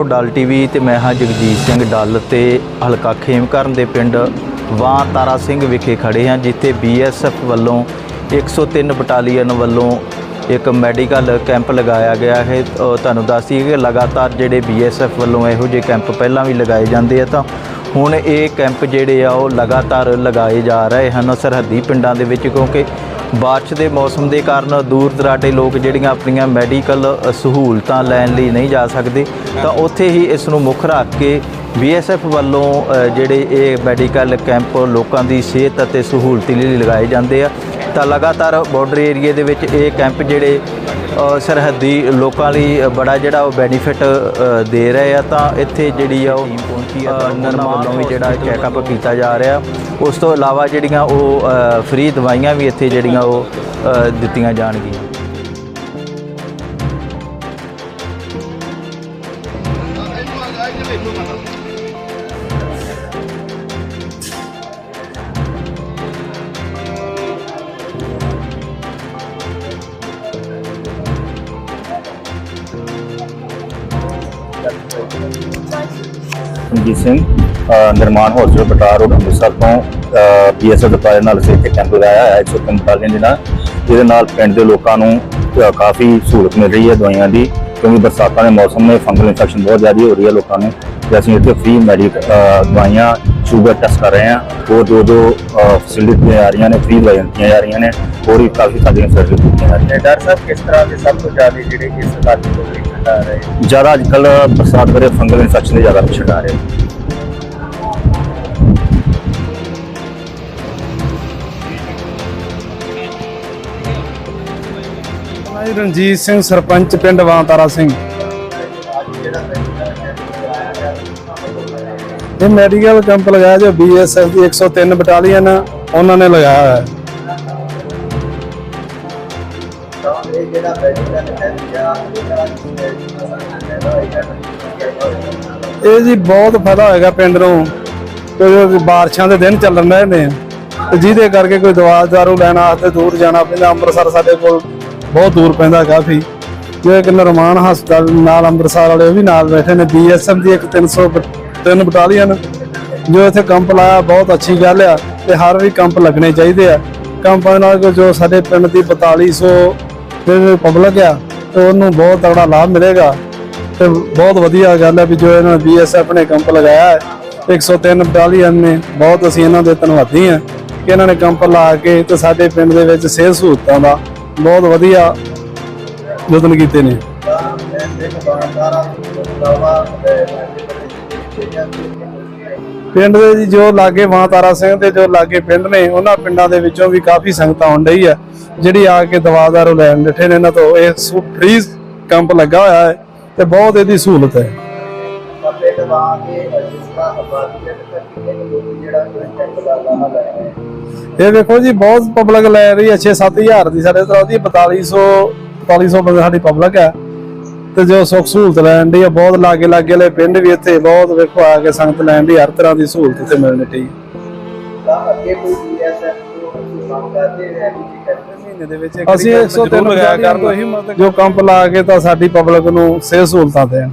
ਡਲ TV ਤੇ ਮੈਂ ਹਾਂ ਜਗਜੀਤ ਸਿੰਘ ਡੱਲ ਤੇ ਹਲਕਾ ਖੇਮਕਰਨ ਦੇ ਪਿੰਡ ਵਾਂ ਤਾਰਾ ਸਿੰਘ ਵਿਖੇ ਖੜੇ ਹਾਂ, ਜਿੱਥੇ ਬੀਐਸਐਫ ਵੱਲੋਂ 103 ਬਟਾਲੀਅਨ ਵੱਲੋਂ ਇੱਕ ਮੈਡੀਕਲ ਕੈਂਪ ਲਗਾਇਆ ਗਿਆ ਹੈ। ਤੁਹਾਨੂੰ ਦੱਸ ਕਿ ਲਗਾਤਾਰ ਜਿਹੜੇ ਬੀਐਸਐਫ ਵੱਲੋਂ ਇਹੋ ਜਿਹੇ ਕੈਂਪ ਪਹਿਲਾਂ ਵੀ ਲਗਾਏ ਜਾਂਦੇ ਆ, ਤਾਂ ਹੁਣ ਇਹ ਕੈਂਪ ਜਿਹੜੇ ਆ, ਉਹ ਲਗਾਤਾਰ ਲਗਾਏ ਜਾ ਰਹੇ ਹਨ ਸਰਹੱਦੀ ਪਿੰਡਾਂ ਦੇ ਵਿੱਚ, ਕਿਉਂਕਿ ਬਾਰਿਸ਼ ਦੇ ਮੌਸਮ ਦੇ ਕਾਰਨ ਦੂਰ ਦਰਾਡੇ ਲੋਕ ਜਿਹੜੀਆਂ ਆਪਣੀਆਂ ਮੈਡੀਕਲ ਸਹੂਲਤਾਂ ਲੈਣ ਲਈ ਨਹੀਂ ਜਾ ਸਕਦੇ ਤਾਂ ਉੱਥੇ ਹੀ ਇਸ ਨੂੰ ਮੁੱਖ ਰੱਖ ਕੇ ਬੀਐਸਐਫ ਵੱਲੋਂ ਜਿਹੜੇ ਇਹ ਮੈਡੀਕਲ ਕੈਂਪ ਲੋਕਾਂ ਦੀ ਸਿਹਤ ਅਤੇ ਸਹੂਲਤ ਲਈ ਲਗਾਏ ਜਾਂਦੇ ਆ ਤਾਂ ਲਗਾਤਾਰ ਬਾਰਡਰ ਏਰੀਏ ਦੇ ਵਿੱਚ ਇਹ ਕੈਂਪ ਜਿਹੜੇ ਸਰਹੱਦੀ ਲੋਕਾਂ ਲਈ ਬੜਾ ਜਿਹੜਾ ਉਹ ਬੈਨੀਫਿਟ ਦੇ ਰਹੇ ਆ ਤਾਂ ਇੱਥੇ ਜਿਹੜੀ ਆ ਉਹ ਉਹਨਾਂ ਵੱਲੋਂ ਵੀ ਜਿਹੜਾ ਚੈੱਕਅਪ ਕੀਤਾ ਜਾ ਰਿਹਾ। ਉਸ ਤੋਂ ਇਲਾਵਾ ਜਿਹੜੀਆਂ ਉਹ ਫ੍ਰੀ ਦਵਾਈਆਂ ਵੀ ਇੱਥੇ ਜਿਹੜੀਆਂ ਉਹ ਦਿੱਤੀਆਂ ਜਾਣਗੀਆਂ। ਰਣਜੀਤ ਸਿੰਘ। ਨਿਰਮਾਣ ਹੌਸਪੀਟਲ ਬਟਾਲਾ ਰੋਡ ਅੰਮ੍ਰਿਤਸਰ ਤੋਂ ਪੀਐਸਐਫ ਦਪਾਰੇ ਨਾਲ ਅਸੀਂ ਇੱਥੇ ਕੈਂਪ ਲਗਾਇਆ ਹੈ 103 ਬਟਾਲੀਅਨ ਦੇ ਨਾਲ। ਜਿਹਦੇ ਨਾਲ ਪਿੰਡ ਦੇ ਲੋਕਾਂ ਨੂੰ ਕਾਫੀ ਸਹੂਲਤ ਮਿਲ ਰਹੀ ਹੈ ਦਵਾਈਆਂ ਦੀ ਕਿਉਂਕਿ ਬਰਸਾਤਾਂ ਦੇ ਮੌਸਮ ਨੇ ਫੰਗਲ ਇਨਫੈਕਸ਼ਨ ਬਹੁਤ ਜ਼ਿਆਦਾ ਹੋ ਰਹੀ ਹੈ ਲੋਕਾਂ ਨੂੰ। ਤੇ ਅਸੀਂ ਇੱਥੇ ਫ੍ਰੀ ਮੈਡੀਕਲ ਦਵਾਈਆਂ ਸ਼ੂਗਰ ਟੈਸਟ ਕਰ ਰਹੇ ਹਾਂ। ਹੋਰ ਜੋ ਜੋ ਫੈਸਿਲਿਟੀ ਆ ਰਹੀਆਂ ਨੇ ਫ੍ਰੀ ਦਵਾਈਆਂ ਦਿੱਤੀਆਂ ਜਾ ਰਹੀਆਂ ਨੇ ਹੋਰ ਵੀ ਕਾਫੀ ਸਾਡੀਆਂ ਫੈਸਿਲਿਟੀ ਦਿੱਤੀਆਂ ਜਾ ਰਹੀਆਂ ਨੇ। ਡਾਕਟਰ ਸਾਹਿਬ ਕਿਸ ਤਰ੍ਹਾਂ ਦੇ ਸਭ ਤੋਂ ਜ਼ਿਆਦਾ ਜਿਹੜੇ ਇਸ ਇਲਾਕੇ ਤੋਂ ਟ੍ਰੀਟਮੈਂਟ ਆ ਰਹੇ ਜ਼ਿਆਦਾ ਅੱਜ ਕੱਲ ਬਰਸਾਤ ਵੇਲੇ ਫੰਗਲ ਇਨਫੈਕਸ਼ਨ ਦੇ ਜ਼ਿਆਦਾ ਪੇਸ਼ੈਂਟ ਆ ਰਹੇ ਨੇ ਰਣਜੀਤ ਸਿੰਘ, ਸਰਪੰਚ ਪਿੰਡ ਵਾਂਤਾਰਾ ਸਿੰਘ। ਇਹ ਮੈਡੀਕਲ ਕੈਂਪ ਲਗਾਇਆ ਜੋ ਬੀਐਸਐਫ ਦੀ 103 ਬਟਾਲੀਅਨ ਉਹਨਾਂ ਨੇ ਲਗਾਇਆ ਹੈ ਇਹ ਇਹ ਜੀ ਬਹੁਤ ਫਾਇਦਾ ਹੋਏਗਾ ਪਿੰਡ ਨੂੰ, ਕਿਉਂਕਿ ਬਾਰਿਸ਼ਾਂ ਦੇ ਦਿਨ ਚੱਲਣ ਰਹੇ ਨੇ। ਤੇ ਜਿਹਦੇ ਕਰਕੇ ਕੋਈ ਦਵਾ ਦਾਰੂ ਲੈਣ ਵਾਸਤੇ ਦੂਰ ਜਾਣਾ ਪੈਂਦਾ, ਅੰਮ੍ਰਿਤਸਰ ਸਾਡੇ ਕੋਲ ਬਹੁਤ ਦੂਰ ਪੈਂਦਾ ਕਾਫੀ ਜੋ ਇੱਕ ਨਿਰਮਾਣ ਹਸਪਤਾਲ ਨਾਲ ਅੰਮ੍ਰਿਤਸਰ ਵਾਲੇ ਉਹ ਵੀ ਨਾਲ ਬੈਠੇ ਨੇ। ਬੀਐਸਐਫ ਦੀ ਇੱਕ 303 ਬਟਾਲੀਅਨ, ਜੋ ਇੱਥੇ ਕੰਪ ਲਾਇਆ, ਬਹੁਤ ਅੱਛੀ ਗੱਲ ਆ ਤੇ ਹਰ ਵੀ ਕੰਪ ਲੱਗਣੇ ਚਾਹੀਦੇ ਆ। ਕੰਪਾਂ ਨਾਲ ਕੋਈ ਜੋ ਸਾਡੇ ਪਿੰਡ ਦੀ 4200 ਦੇ ਪਬਲਿਕ ਆ, ਤੇ ਉਹਨੂੰ ਬਹੁਤ ਤਗੜਾ ਲਾਭ ਮਿਲੇਗਾ। ਤੇ ਬਹੁਤ ਵਧੀਆ ਗੱਲ ਹੈ ਵੀ ਜੋ ਇਹਨਾਂ ਨੇ ਬੀਐਸਐਫ ਨੇ ਕੰਪ ਲਗਾਇਆ ਹੈ 103 ਬਟਾਲੀਅਨ ਨੇ, ਬਹੁਤ ਅਸੀਂ ਇਹਨਾਂ ਦੇ ਧੰਨਵਾਦੀ ਹਾਂ ਕਿ ਇਹਨਾਂ ਨੇ ਕੰਪ ਲਾ ਕੇ ਤੇ ਸਾਡੇ ਪਿੰਡ ਦੇ ਵਿੱਚ ਸਿਹਤ ਸਹੂਲਤਾਂ ਦਾ ਬਹੁਤ ਵਧੀਆ ਯਤਨ ਕੀਤੇ ਨੇ। ਪਿੰਡ ਦੇ ਜੋ ਲਾਗੇ ਮਾਂ ਤਾਰਾ ਸਿੰਘ ਦੇ ਜੋ ਲਾਗੇ ਪਿੰਡ ਨੇ, ਉਹਨਾਂ ਪਿੰਡਾਂ ਦੇ ਵਿੱਚੋਂ ਵੀ ਕਾਫੀ ਸੰਗਤਾਂ ਆਉਣ ਡਈ ਹੈ ਜਿਹੜੀ ਆ ਕੇ ਦਵਾਦਾਰੋਂ ਲੈਣ ਡਿੱਠੇ ਨੇ ਇਹਨਾਂ ਤੋਂ। ਇਹ ਫ੍ਰੀ ਕੰਪ ਲੱਗਾ ਹੋਇਆ ਹੈ ਤੇ ਬਹੁਤ ਇਹਦੀ ਸਹੂਲਤ ਹੈ। ਪਿੰਡ ਵਾ ਕੇ ਜਿਸ ਤਰ੍ਹਾਂ ਆਬਾਦੀ ਦੇ ਤੱਕ ਕਿੰਨੇ ਕੁ ਲੋਕ ਜਿਹੜਾ ਇਸ ਕੈਂਪ ਦਾ ਲਾਹਾ ਲੈ ਰਹੇ ਨੇ ਇਹ ਵੇਖੋ ਜੀ ਬਹੁਤ ਪਬਲਿਕ ਲੈ ਰਹੀ ਹੈ 6-7000 ਦੀ ਸਾਡੇ ਤਰ੍ਹਾਂ ਦੀ 4200 4200 ਬੰਦੇ ਸਾਡੀ ਪਬਲਿਕ ਹੈ। ਤੇ ਜੋ ਸੁੱਖ ਸਹੂਲਤ ਲੈਣ ਦੀ ਆ ਬਹੁਤ ਲਾਗੇ ਲਾਗੇ ਵਾਲੇ ਪਿੰਡ ਵੀ ਇੱਥੇ ਬਹੁਤ ਵੇਖੋ ਆ ਕੇ ਸੰਗਤ ਲੈਣ ਦੀ ਹਰ ਤਰ੍ਹਾਂ ਦੀ ਸਹੂਲਤ ਇੱਥੇ ਮਿਲਣੀ ਤੋਂ ਅਸੀਂ ਮੰਗ ਕਰਦੇ ਰਹੇ ਕਿ ਕੈਂਪ ਮਹੀਨੇ ਦੇ ਵਿੱਚ ਅਸੀਂ 103 ਲਗਾਇਆ ਕਰ ਜੋ ਕੰਪ ਲਾ ਕੇ ਤਾਂ ਸਾਡੀ ਪਬਲਿਕ ਨੂੰ ਸਿਹਤ ਸਹੂਲਤਾਂ ਦੇਣ।